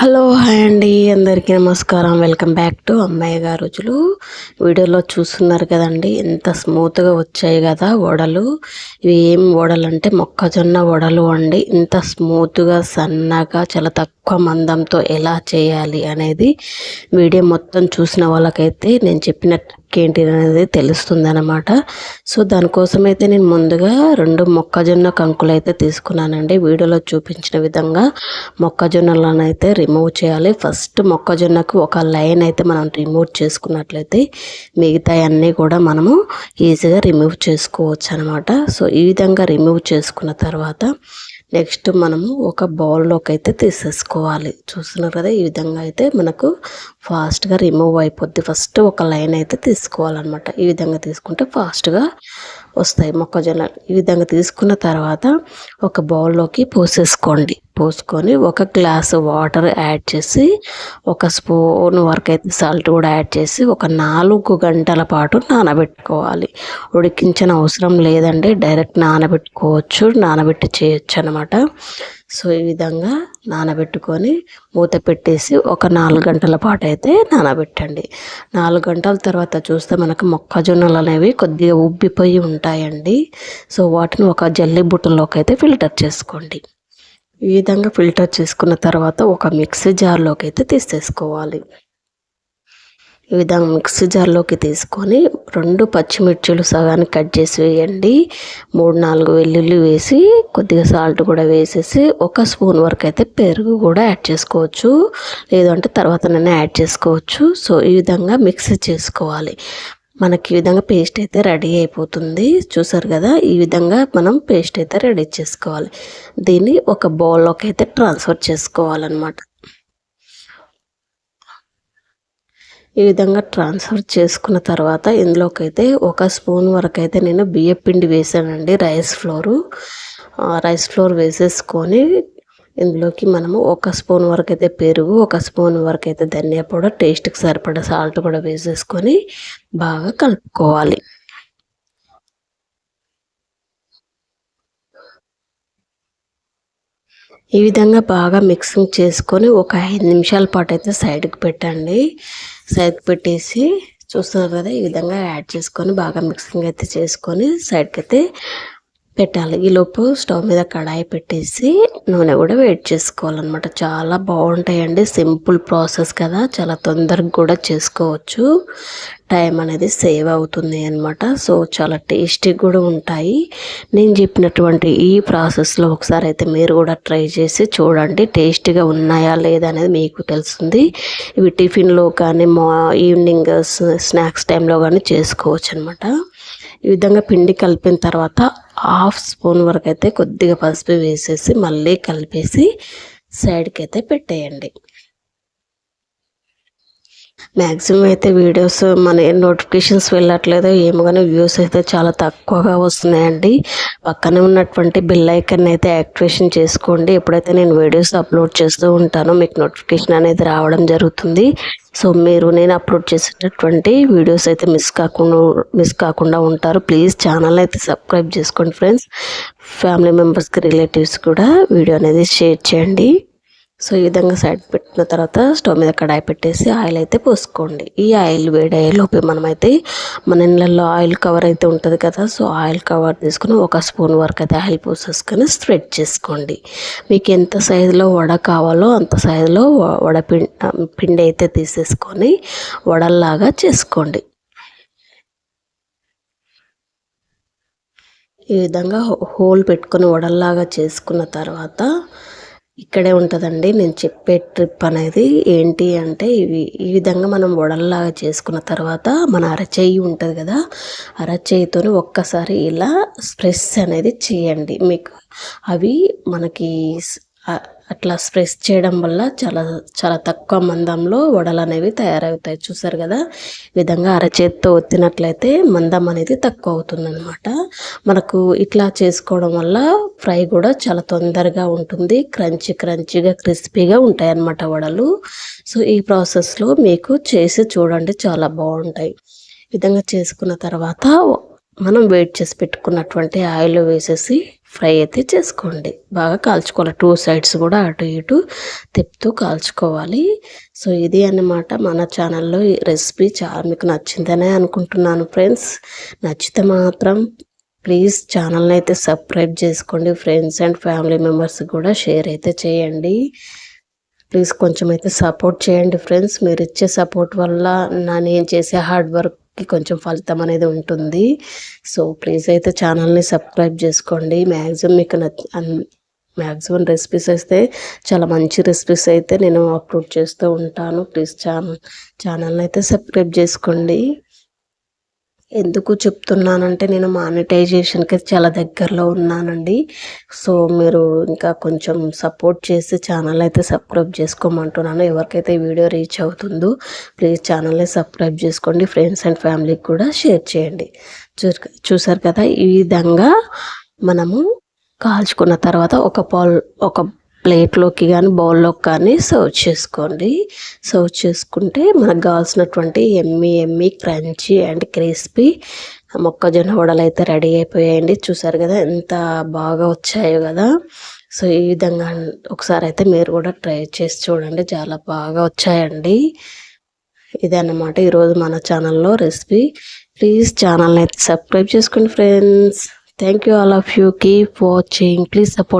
Hello hi అండి అందరికీ నమస్కారం. వెల్కమ్ బ్యాక్ టు అమ్మాయి గారు రుచులు. వీడియోలో చూస్తున్నారు కదండి ఎంత స్మూత్గా వచ్చాయి కదా వడలు. ఇవి ఏం వడలు అంటే మొక్కజొన్న వడలు అండి. ఇంత స్మూత్గా సన్నగా చాలా తక్కువ మందంతో ఎలా చేయాలి అనేది వీడియో మొత్తం చూసిన వాళ్ళకైతే నేను చెప్పినట్టు ఏంటి అనేది తెలుస్తుంది అనమాట సో దానికోసం అయితే నేను ముందుగా రెండు మొక్కజొన్న కంకులు అయితే తీసుకున్నానండి. వీడియోలో చూపించిన విధంగా మొక్కజొన్నలను అయితే రిమూవ్ చేయాలి. ఫస్ట్ మొక్కజొన్నకు ఒక లైన్ అయితే మనం రిమూవ్ చేసుకున్నట్లయితే మిగతా అన్నీ కూడా మనము ఈజీగా రిమూవ్ చేసుకోవచ్చు అనమాట సో ఈ విధంగా రిమూవ్ చేసుకున్న తర్వాత నెక్స్ట్ మనము ఒక బౌల్లోకి అయితే తీసేసుకోవాలి. చూస్తున్నారు కదా ఈ విధంగా అయితే మనకు ఫాస్ట్గా రిమూవ్ అయిపోద్ది. ఫస్ట్ ఒక లైన్ అయితే తీసుకోవాలన్నమాట. ఈ విధంగా తీసుకుంటే ఫాస్ట్గా వస్తాయి మొక్కజొన్న ఈ విధంగా తీసుకున్న తర్వాత ఒక బౌల్లోకి పోసేసుకోండి. పోసుకొని ఒక గ్లాసు వాటర్ యాడ్ చేసి ఒక స్పూన్ వరకు అయితే సాల్ట్ కూడా యాడ్ చేసి ఒక నాలుగు గంటల పాటు నానబెట్టుకోవాలి. ఉడికించిన అవసరం లేదండి. డైరెక్ట్ నానబెట్టుకోవచ్చు నానబెట్టి చేయొచ్చు అనమాట సో ఈ విధంగా నానబెట్టుకొని మూత పెట్టేసి ఒక నాలుగు గంటల పాటు అయితే నానబెట్టండి. నాలుగు గంటల తర్వాత చూస్తే మనకు మొక్కజొన్నలు అనేవి కొద్దిగా ఉబ్బిపోయి ఉంటాయండి. సో వాటిని ఒక జల్లి బుట్టలోకి అయితే ఫిల్టర్ చేసుకోండి. ఈ విధంగా ఫిల్టర్ చేసుకున్న తర్వాత ఒక మిక్సీ జార్లోకి అయితే తీసేసుకోవాలి. ఈ విధంగా మిక్సీ జార్లోకి తీసుకొని రెండు పచ్చిమిర్చిలు సగానికి కట్ చేసి వేయండి. మూడు నాలుగు వెల్లుల్లి వేసి కొద్దిగా సాల్ట్ కూడా వేసేసి ఒక స్పూన్ వరకు అయితే పెరుగు కూడా యాడ్ చేసుకోవచ్చు. లేదంటే తర్వాత నేను యాడ్ చేసుకోవచ్చు. సో ఈ విధంగా మిక్సీ చేసుకోవాలి. మనకి ఈ విధంగా పేస్ట్ అయితే రెడీ అయిపోతుంది. చూసారు కదా ఈ విధంగా మనం పేస్ట్ అయితే రెడీ చేసుకోవాలి. దీన్ని ఒక బౌల్లోకి అయితే ట్రాన్స్ఫర్ చేసుకోవాలన్నమాట. ఈ విధంగా ట్రాన్స్ఫర్ చేసుకున్న తర్వాత ఇందులోకి అయితే ఒక స్పూన్ వరకు అయితే నేను బియ్య పిండి వేసానండి రైస్ ఫ్లోరు రైస్ ఫ్లోర్ వేసేసుకొని ఇందులోకి మనము ఒక స్పూన్ వరకు అయితే పెరుగు ఒక స్పూన్ వరకు అయితే ధనియా పౌడర్ టేస్ట్కి సరిపడా సాల్ట్ కూడా వేసేసుకొని బాగా కలుపుకోవాలి. ఈ విధంగా బాగా మిక్సింగ్ చేసుకొని ఒక ఐదు నిమిషాల పాటు అయితే సైడ్కి పెట్టండి. సైడ్కి పెట్టేసి చూస్తున్నారు కదా ఈ విధంగా యాడ్ చేసుకొని బాగా మిక్సింగ్ అయితే చేసుకొని సైడ్కి అయితే పెట్టాలి. ఈలోపు స్టవ్ మీద కడాయి పెట్టేసి నూనె కూడా వేడి చేసుకోవాలన్నమాట. చాలా బాగుంటాయండి. సింపుల్ ప్రాసెస్ కదా. చాలా తొందరగా కూడా చేసుకోవచ్చు. టైం అనేది సేవ్ అవుతుంది అనమాట సో చాలా టేస్టీ కూడా ఉంటాయి. నేను చెప్పినటువంటి ఈ ప్రాసెస్లో ఒకసారి అయితే మీరు కూడా ట్రై చేసి చూడండి. టేస్టీగా ఉన్నాయా లేదా అనేది మీకు తెలుస్తుంది. ఇవి టిఫిన్లో కానీ మా ఈవినింగ్ స్నాక్స్ టైంలో కానీ చేసుకోవచ్చు అనమాట ఈ విధంగా పిండి కలిపిన తర్వాత హాఫ్ స్పూన్ వరకు అయితే కొద్దిగా పసుపు వేసేసి మళ్ళీ కలిపేసి సైడ్కి అయితే పెట్టేయండి. మ్యాక్సిమం అయితే వీడియోస్ మన నోటిఫికేషన్స్ వెళ్ళట్లేదు. ఏమో కానీ వ్యూస్ అయితే చాలా తక్కువగా వస్తున్నాయండి. పక్కనే ఉన్నటువంటి బిల్ ఐకన్ అయితే యాక్టివేషన్ చేసుకోండి. ఎప్పుడైతే నేను వీడియోస్ అప్లోడ్ చేస్తూ ఉంటానో మీకు నోటిఫికేషన్ అనేది రావడం జరుగుతుంది. సో మీరు నేను అప్లోడ్ చేసేటటువంటి వీడియోస్ అయితే మిస్ కాకుండా మిస్ కాకుండా ఉంటారు. ప్లీజ్ ఛానల్ అయితే సబ్స్క్రైబ్ చేసుకోండి ఫ్రెండ్స్. ఫ్యామిలీ మెంబర్స్కి రిలేటివ్స్ కూడా వీడియో అనేది షేర్ చేయండి. సో ఈ విధంగా సైడ్ పెట్టిన తర్వాత స్టవ్ మీద కడాయి పెట్టేసి ఆయిల్ అయితే పోసుకోండి. ఈ ఆయిల్ వేడయ్యేలోపే మనమైతే మన ఇళ్ళల్లో ఆయిల్ కవర్ అయితే ఉంటుంది కదా సో ఆయిల్ కవర్ తీసుకుని ఒక స్పూన్ వరకు అయితే ఆయిల్ పోసేసుకొని స్ప్రెడ్ చేసుకోండి. మీకు ఎంత సైజులో వడ కావాలో అంత సైజులో వడ పిండి పిండి అయితే తీసేసుకొని వడల్లాగా చేసుకోండి. ఈ విధంగా హోల్ పెట్టుకొని వడల్లాగా చేసుకున్న తర్వాత ఇక్కడే ఉంటుందండి. నేను చెప్పే ట్రిప్ అనేది ఏంటి అంటే ఇవి ఈ విధంగా మనం వడల్లాగా చేసుకున్న తర్వాత మన అరచేయి ఉంటుంది కదా అరచేయితో ఒక్కసారి ఇలా స్ప్రెస్ అనేది చేయండి. మీకు అవి మనకి అట్లా స్ప్రెస్ చేయడం వల్ల చాలా చాలా తక్కువ మందంలో వడలు అనేవి తయారవుతాయి. చూసారు కదా? విధంగా అరచేతితో ఒత్తినట్లయితే మందం అనేది తక్కువ అవుతుందన్నమాట. మనకు ఇట్లా చేసుకోవడం వల్ల ఫ్రై కూడా చాలా తొందరగా ఉంటుంది. క్రంచి క్రంచిగా క్రిస్పీగా ఉంటాయి అన్నమాట వడలు. సో ఈ ప్రాసెస్లో మీకు చేసి చూడండి చాలా బాగుంటాయి. విధంగా చేసుకున్న తర్వాత మనం వెయిట్ చేసి పెట్టుకున్నటువంటి ఆయిల్ వేసేసి ఫ్రై అయితే చేసుకోండి. బాగా కాల్చుకోవాలి. టూ సైడ్స్ కూడా అటు ఇటు తిప్పుతూ కాల్చుకోవాలి. సో ఇది అన్నమాట మన ఛానల్లో ఈ రెసిపీ. చాలా మీకు నచ్చిందనే అనుకుంటున్నాను ఫ్రెండ్స్. నచ్చితే మాత్రం ప్లీజ్ ఛానల్ని అయితే సబ్స్క్రైబ్ చేసుకోండి. ఫ్రెండ్స్ అండ్ ఫ్యామిలీ మెంబర్స్ కూడా షేర్ అయితే చేయండి. ప్లీజ్ కొంచెం అయితే సపోర్ట్ చేయండి ఫ్రెండ్స్. మీరు ఇచ్చే సపోర్ట్ వల్ల నా నేను చేసే హార్డ్ వర్క్ కొంచెం ఫలితం అనేది ఉంటుంది. సో ప్లీజ్ అయితే ఛానల్ని సబ్స్క్రైబ్ చేసుకోండి. మ్యాక్సిమం మీకు మ్యాక్సిమం రెసిపీస్ అయితే చాలా మంచి రెసిపీస్ అయితే నేను అప్లోడ్ చేస్తూ ఉంటాను. ప్లీజ్ ఛానల్ ఛానల్ని అయితే సబ్స్క్రైబ్ చేసుకోండి. ఎందుకు చెప్తున్నానంటే నేను మానిటైజేషన్కి చాలా దగ్గరలో ఉన్నానండి. సో మీరు ఇంకా కొంచెం సపోర్ట్ చేసి ఛానల్ అయితే సబ్స్క్రైబ్ చేసుకోమంటున్నాను. ఎవరికైతే వీడియో రీచ్ అవుతుందో ప్లీజ్ ఛానల్ని సబ్స్క్రైబ్ చేసుకోండి. ఫ్రెండ్స్ అండ్ ఫ్యామిలీకి కూడా షేర్ చేయండి. చూ- చూసారు కదా ఈ విధంగా మనము కాల్చుకున్న తర్వాత ఒక పాల్ ఒక ప్లేట్లోకి కానీ బౌల్లోకి కానీ సర్వ్ చేసుకోండి. సర్వ్ చేసుకుంటే మనకు కావాల్సినటువంటి yummy yummy crunchy and crispy మొక్కజొన్న వడలు అయితే రెడీ అయిపోయాయండి. చూసారు కదా ఎంత బాగా వచ్చాయో కదా. సో ఈ విధంగా ఒకసారి అయితే మీరు కూడా ట్రై చేసి చూడండి. చాలా బాగా వచ్చాయండి. ఇదన్నమాట ఈరోజు మన ఛానల్లో రెసిపీ. ప్లీజ్ ఛానల్ని అయితే సబ్స్క్రైబ్ చేసుకోండి friends. Thank you all of you. Keep watching. Please support